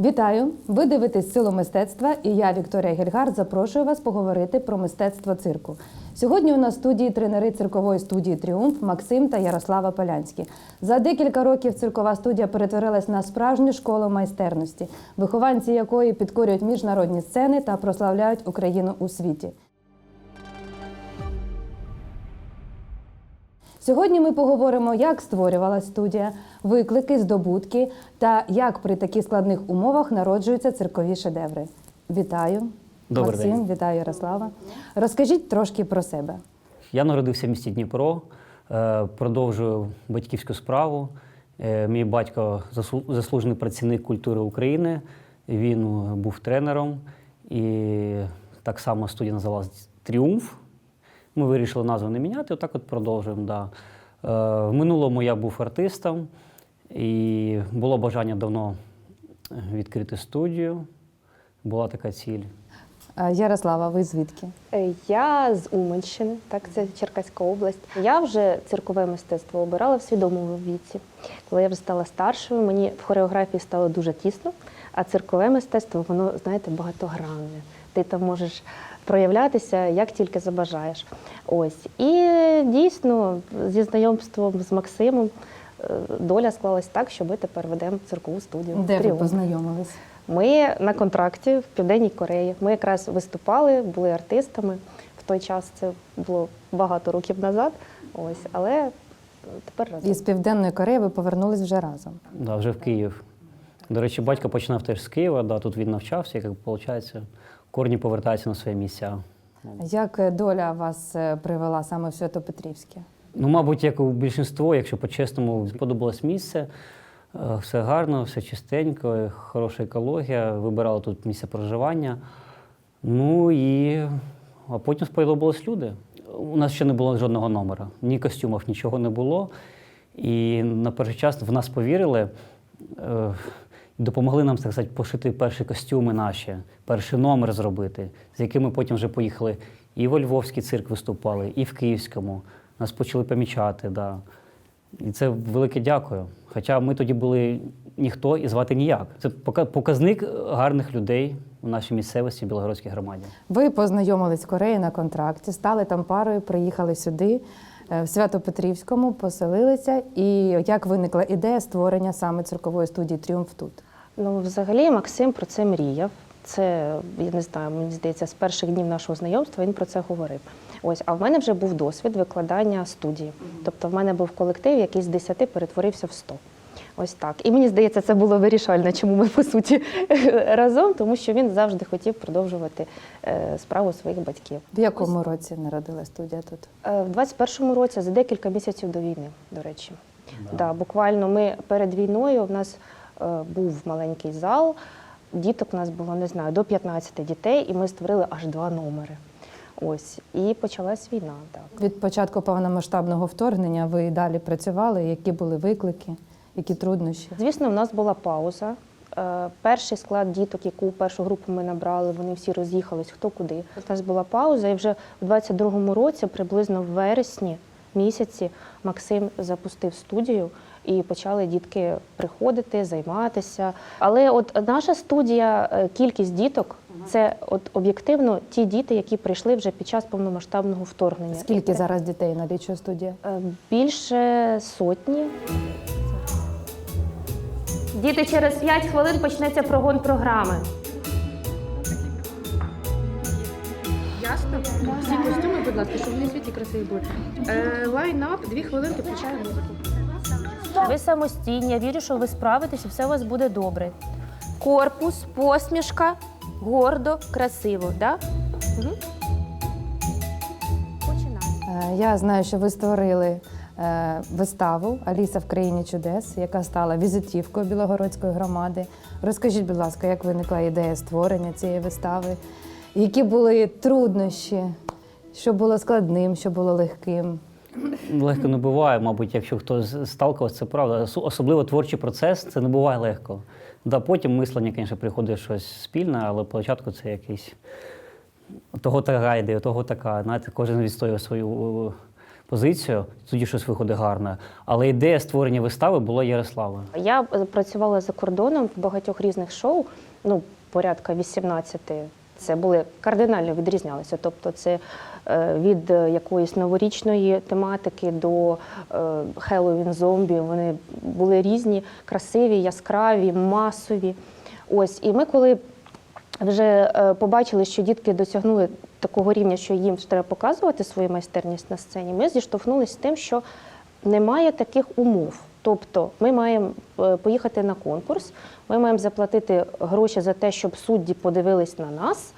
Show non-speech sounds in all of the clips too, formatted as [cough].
Вітаю! Ви дивитесь силу мистецтва, і я, Вікторія Гільгар, запрошую вас поговорити про мистецтво цирку. Сьогодні у нас студії тренери циркової студії Тріумф Максим та Ярослава Полянські. За декілька років циркова студія перетворилась на справжню школу майстерності, вихованці якої підкорюють міжнародні сцени та прославляють Україну у світі. Сьогодні ми поговоримо, як створювалася студія, виклики, здобутки та як при таких складних умовах народжуються циркові шедеври. Вітаю, Добрий Максим, день. вітаю Ярослава. Розкажіть трошки про себе. Я народився в місті Дніпро, е, продовжую батьківську справу. Е, Мій батько заслу- заслужений працівник культури України. Він був тренером, і так само студія називалась Тріумф. Ми вирішили назву не міняти, отак от продовжуємо. Да. Е, В минулому я був артистом, і було бажання давно відкрити студію. Була така ціль. Е, Ярослава, ви звідки? Е, Я з Уманщини, так це Черкаська область. Я вже циркове мистецтво обирала в свідомому віці. Коли я вже стала старшою, мені в хореографії стало дуже тісно, а циркове мистецтво, воно, знаєте, багатогранне. Ти там можеш проявлятися як тільки забажаєш. Ось. І дійсно, зі знайомством з Максимом е, доля склалась так, що ми тепер ведемо циркову студію. Де ви познайомились? Ми на контракті в Південній Кореї. Ми якраз виступали, були артистами. В той час це було багато років назад. Ось, але тепер разом. Із Південної Кореї ви повернулись вже разом. Да, вже в Київ. До речі, батько починав теж з Києва, да, тут він навчався, як виходить, корні повертаються на своє місця. Як е, доля вас е, привела саме в Свято-Петрівське? Ну, мабуть, як у більшинство, якщо по-чесному, сподобалось місце, е, все гарно, все чистенько, хороша екологія, вибирали тут місце проживання. Ну і а потім сподобались люди. У нас ще не було жодного номера, ні костюмів, нічого не було. І на перший час в нас повірили, допомогли нам, так сказати, пошити перші костюми наші, перший номер зробити, з якими потім вже поїхали і во Львовський цирк виступали, і в Київському. Нас почали помічати. Да. І це велике дякую. Хоча ми тоді були ніхто і звати ніяк. Це показник гарних людей у нашій місцевості, Білогородській громаді. Ви познайомились в Кореї на контракті, стали там парою, приїхали сюди, е, в Свято-Петрівському, поселилися. І як виникла ідея створення саме циркової студії Тріумф тут? Ну, взагалі, Максим про це мріяв. Це, я не знаю, мені здається, з перших днів нашого знайомства він про це говорив. Ось, а в мене вже був досвід викладання студії. Тобто, в мене був колектив, який з 10 перетворився в 100. Ось так. І мені здається, це було вирішально, чому ми по суті [laughs] разом, тому що він завжди хотів продовжувати е, справу своїх батьків. В якому році народила студія тут? Е, В 21-му році, за декілька місяців до війни, до речі. Да. буквально ми перед війною у нас був маленький зал, діток у нас було, не знаю, до 15 дітей, і ми створили аж два номери. Ось. І почалась війна. Так. Від початку повномасштабного вторгнення ви далі працювали. Які були виклики, які труднощі? Звісно, в нас була пауза. Е, Перший склад діток, яку першу групу ми набрали, вони всі роз'їхались хто куди. У нас була пауза, і вже у 22-му році, приблизно в вересні місяці, Максим запустив студію. І почали дітки приходити, займатися. Але от наша студія, е, кількість діток, це от об'єктивно ті діти, які прийшли вже під час повномасштабного вторгнення. Скільки зараз дітей налічує студія? е, Більше сотні. Діти, через 5 хвилин почнеться прогон програми. Ясно? Всі костюми, будь ласка, щоб вони світі красиві були. Е, лайн-ап, дві хвилинки, включаємо музику. Ви самостійні, я вірю, що ви справитесь і все у вас буде добре. Корпус, посмішка, гордо, красиво. Да? Угу. Починаємо. Е, Я знаю, що ви створили е, виставу Аліса в країні чудес, яка стала візитівкою Білогородської громади. Розкажіть, будь ласка, як виникла ідея створення цієї вистави? Які були труднощі? Що було складним, що було легким? Легко не буває, мабуть, якщо хтось сталкивався, це правда. Особливо творчий процес це не буває легко. Да, потім мислення, звісно, приходить щось спільне, але спочатку це якийсь того така ідея, того така. Знаєте, кожен відстоює свою позицію, тоді щось виходить гарне. Але ідея створення вистави була Ярослава. Я працювала за кордоном в багатьох різних шоу, ну, порядка 18. Це були кардинально відрізнялися. Тобто, це е, від е, якоїсь новорічної тематики до Хеллоуін зомбі. Вони були різні, красиві, яскраві, масові. Ось, і ми, коли вже е, побачили, що дітки досягнули такого рівня, що їм треба показувати свою майстерність на сцені, ми зіштовхнулися з тим, що немає таких умов. Тобто ми маємо е, поїхати на конкурс, ми маємо заплатити гроші за те, щоб судді подивились на нас,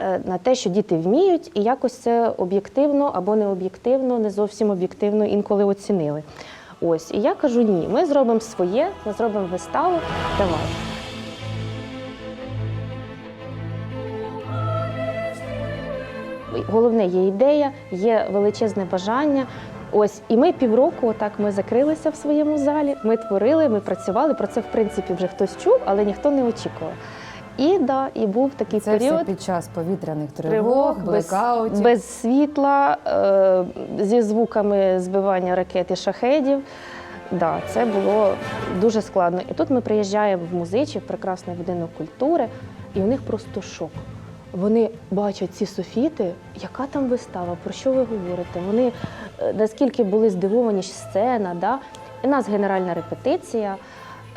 е, на те, що діти вміють, і якось це об'єктивно або не об'єктивно, не зовсім об'єктивно інколи оцінили. Ось, і я кажу: ні, ми зробимо своє, ми зробимо виставу. Давай. Головне є ідея, є величезне бажання. Ось і ми півроку, отак ми закрилися в своєму залі. Ми творили, ми працювали. Про це в принципі вже хтось чув, але ніхто не очікував. І да, і був такий Це все під час повітряних тривог, тривог, без, блекаутів. без світла, е, зі звуками збивання ракет і шахедів. Да, це було дуже складно. І тут ми приїжджаємо в музичі, в прекрасний будинок культури, і у них просто шок. Вони бачать ці софіти, яка там вистава, про що ви говорите? Вони наскільки були здивовані що сцена, да? У нас генеральна репетиція.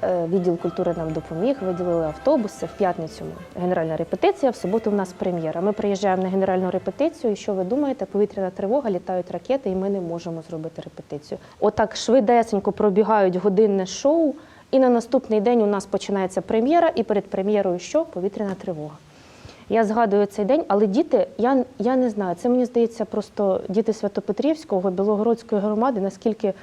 е, Відділ культури нам допоміг, виділили автобуси. В п'ятницю генеральна репетиція, в суботу в нас прем'єра. Ми приїжджаємо на генеральну репетицію. І що ви думаєте? Повітряна тривога, літають ракети, і ми не можемо зробити репетицію. Отак швидесенько пробігають годинне шоу, і на наступний день у нас починається прем'єра, і перед прем'єрою що? Повітряна тривога. Я згадую цей день, але діти, я, я не знаю, це мені здається просто діти Святопетрівського, Білогородської громади, наскільки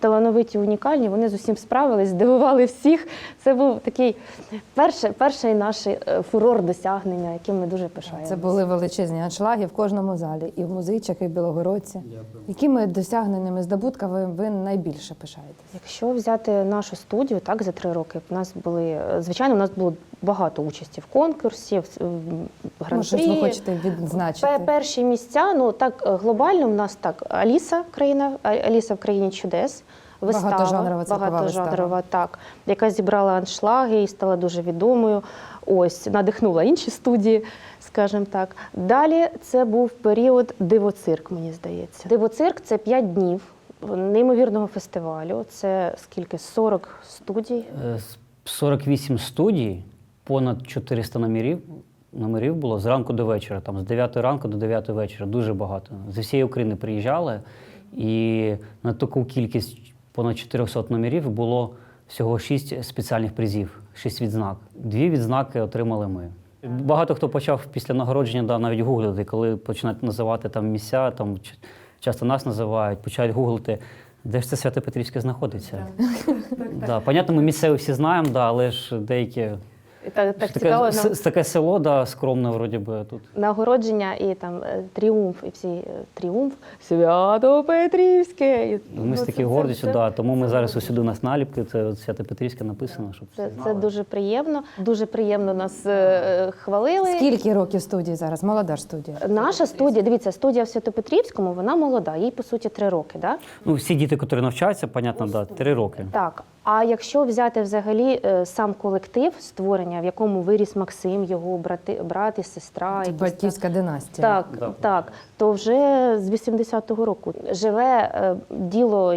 талановиті, унікальні, вони з усім справились, здивували всіх. Це був такий перший, перший наш е, фурор досягнення, яким ми дуже пишаємося. Це були величезні аншлаги в кожному залі, і в музичах, і в Білогородці. Якими досягненнями здобутками ви найбільше пишаєтесь? Якщо взяти нашу студію, так за три роки у нас були е, звичайно, у нас було багато участі в конкурсі, в, гран-прі. ви хочете відзначити? Перші місця, ну так е, глобально в нас так Аліса, країна А- Аліса в країні чудес. Вистава, Багатожанрова багатожанрова, так, яка зібрала аншлаги і стала дуже відомою. Ось надихнула інші студії, скажімо так. Далі це був період дивоцирк, мені здається. Дивоцирк це 5 днів неймовірного фестивалю. Це скільки? 40 студій. Е, з 48 студій, понад 400 номерів. Номерів було зранку до вечора, там з 9 ранку до 9 вечора, дуже багато. З всієї України приїжджали, і на таку кількість понад 400 номерів було всього 6 спеціальних призів, 6 відзнак. Дві відзнаки отримали ми. Багато хто почав після нагородження да, навіть гуглити, коли починають називати там місця, там часто нас називають, починають гуглити, де ж це Свято-Петрівське знаходиться. Да, понятно, ми місцеві всі знаємо, да, але ж деякі Так, так таке, цікаво. с- нам- таке село, да, скромне, вроді би тут. нагородження і там е, тріумф, і всі е, тріумф, свято Петрівське. І, Ми з ну, такою це- гордістю, це- да, тому ми зараз усюди у нас наліпки, це от Свято-Петрівське написано, щоб Це, всі це знали. дуже приємно. Дуже приємно нас е, хвалили. Скільки років студії зараз? Молода ж студія. Наша студія, дивіться, студія в Святопетрівському, вона молода, їй по суті три роки. Да? Ну, всі діти, які навчаються, понятно, да, три роки. Так. А якщо взяти взагалі е, сам колектив створення, в якому виріс Максим, його брати, брат і сестра, Це якісь там- батьківська династія. Так, Да. так. То вже з 80-го року живе е, діло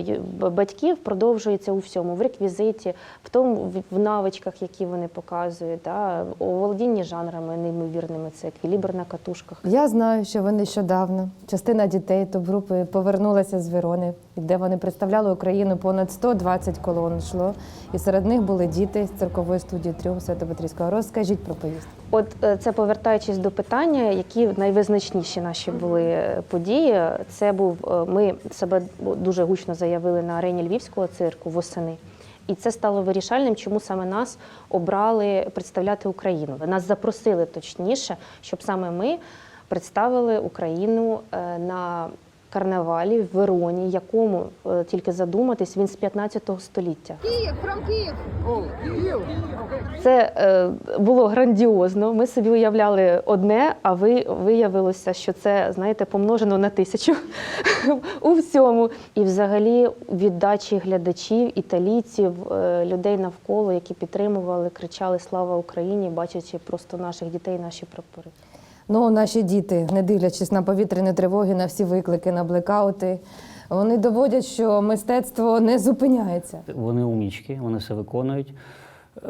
батьків, продовжується у всьому, в реквізиті, в тому в- навичках, які вони показують, да, у володінні жанрами неймовірними, це еквілібр на катушках. Я знаю, що ви нещодавно частина дітей топ-групи повернулася з Верони, де вони представляли Україну понад 120 колон йшло. І серед них були діти з циркової студії Тріумф Свято-Петрівського. Розкажіть про поїздку. От е, це повертаючись до питання, які найвизначніші наші були е, події. Це був е, ми себе дуже гучно заявили на арені львівського цирку восени. І це стало вирішальним, чому саме нас обрали представляти Україну. Нас запросили точніше, щоб саме ми представили Україну на карнавалі в Вероні, якому е, тільки задуматись, він з 15 століття. Це е, було грандіозно. Ми собі уявляли одне, а ви виявилося, що це знаєте помножено на тисячу [laughs] у всьому. І взагалі віддачі глядачів, італійців, е, людей навколо, які підтримували, кричали Слава Україні, бачачи просто наших дітей, наші прапори. Ну, наші діти, не дивлячись на повітряні тривоги, на всі виклики, на блекаути, вони доводять, що мистецтво не зупиняється. Вони умнічки, вони все виконують. Е,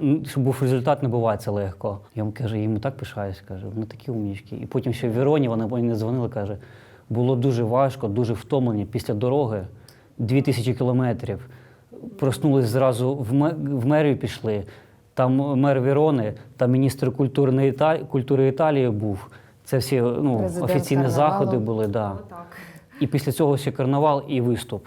ну, Щоб був результат, не буває це легко. Я вам кажу, їм так пишаюсь, кажу, вони такі умнічки. І потім ще в Віроні вони мені дзвонили, каже, було дуже важко, дуже втомлені після дороги, дві тисячі кілометрів. Проснулись зразу в мерію пішли. Там мер Вірони, там міністр культурної Італії, культури Італії був. Це всі ну, Президент офіційні карнавалу. заходи були. Да. І після цього ще карнавал і виступ.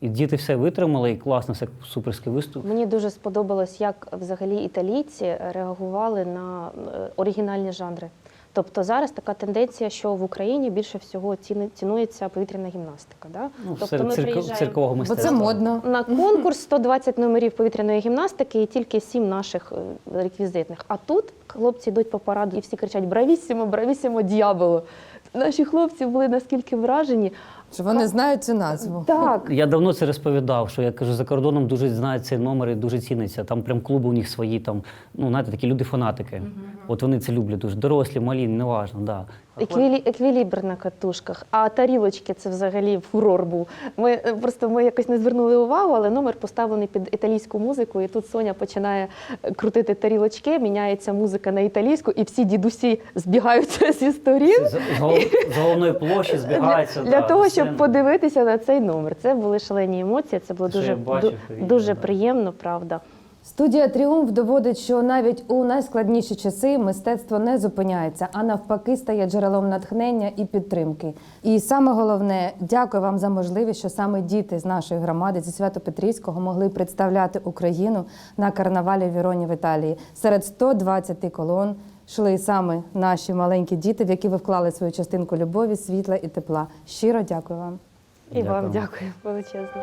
І діти все витримали, і класно, все суперський виступ. Мені дуже сподобалось, як взагалі італійці реагували на е, оригінальні жанри. Тобто зараз така тенденція, що в Україні більше всього ціни- цінується повітряна гімнастика. Да? Ну, тобто ми цирко- циркового Бо це модно. на конкурс 120 номерів повітряної гімнастики і тільки 7 наших е, реквізитних. А тут хлопці йдуть по параду і всі кричать Бравісімо, бравісімо, дьяволо. Наші хлопці були наскільки вражені. Що вони знають цю назву. Так, Я давно це розповідав, що я кажу, за кордоном дуже знають цей номер і дуже ціниться. Там прям клуби у них свої, там, ну, знаєте, такі люди-фанатики. От вони це люблять дуже. Дорослі, малі, неважно, да. Еквілі, еквілібр на катушках, а тарілочки це взагалі фурор був. Ми е, просто ми якось не звернули увагу, але номер поставлений під італійську музику, і тут Соня починає е, крутити тарілочки, міняється музика на італійську, і всі дідусі збігаються [laughs] зі сторін З, з з головної площі збігаються. для да, того, щоб сцени. подивитися на цей номер. Це були шалені емоції. Це було Це дуже бачив ду- дуже приємно, правда. Студія Тріумф доводить, що навіть у найскладніші часи мистецтво не зупиняється, а навпаки стає джерелом натхнення і підтримки. І саме головне, дякую вам за можливість, що саме діти з нашої громади зі Свято-Петрівського могли представляти Україну на карнавалі в Віроні в Італії. Серед 120 колон йшли саме наші маленькі діти, в які ви вклали свою частинку любові, світла і тепла. Щиро дякую вам. І вам Дякую. дякую величезно.